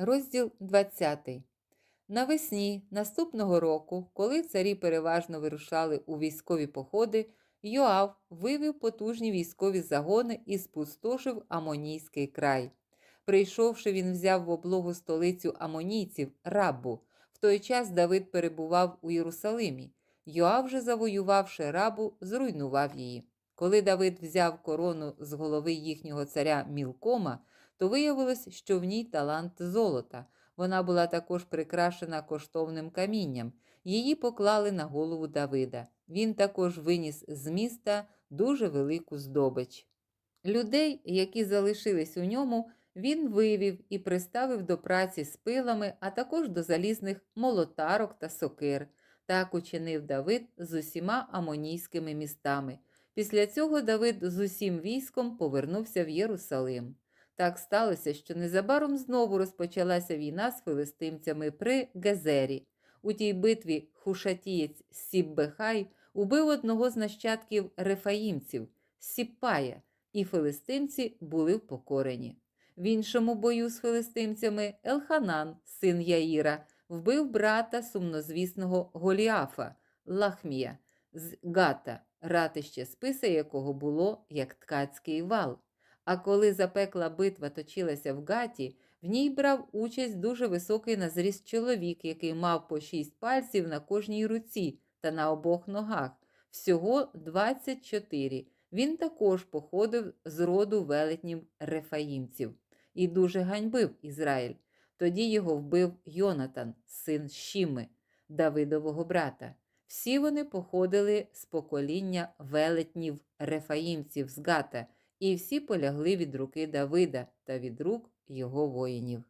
Розділ 20. Навесні наступного року, коли царі переважно вирушали у військові походи, Йоав вивів потужні військові загони і спустошив Амонійський край. Прийшовши, він взяв в облогу столицю амонійців Раббу. В той час Давид перебував у Єрусалимі. Йоав же, завоювавши рабу, зруйнував її. Коли Давид взяв корону з голови їхнього царя Мілкома, то виявилось, що в ній талант золота. Вона була також прикрашена коштовним камінням. Її поклали на голову Давида. Він також виніс з міста дуже велику здобич. Людей, які залишились у ньому, він вивів і приставив до праці з пилами, а також до залізних молотарок та сокир. Так учинив Давид з усіма амонійськими містами. Після цього Давид з усім військом повернувся в Єрусалим. Так сталося, що незабаром знову розпочалася війна з филистимцями при Гезері. У тій битві хушатієць Сіббехай убив одного з нащадків рефаїмців Сіппая, і филистимці були впокорені. В іншому бою з филистимцями Елханан, син Яїра, вбив брата сумнозвісного Голіафа Лахмія з Гата, ратище списа якого було як ткацький вал. А коли запекла битва точилася в гаті, в ній брав участь дуже високий на зріст чоловік, який мав по шість пальців на кожній руці та на обох ногах, всього 24. Він також походив з роду велетнів рефаїмців і дуже ганьбив Ізраїль. Тоді його вбив Йонатан, син Шіми, Давидового брата. Всі вони походили з покоління велетнів рефаїмців з Гата, і всі полягли від руки Давида та від рук його воїнів.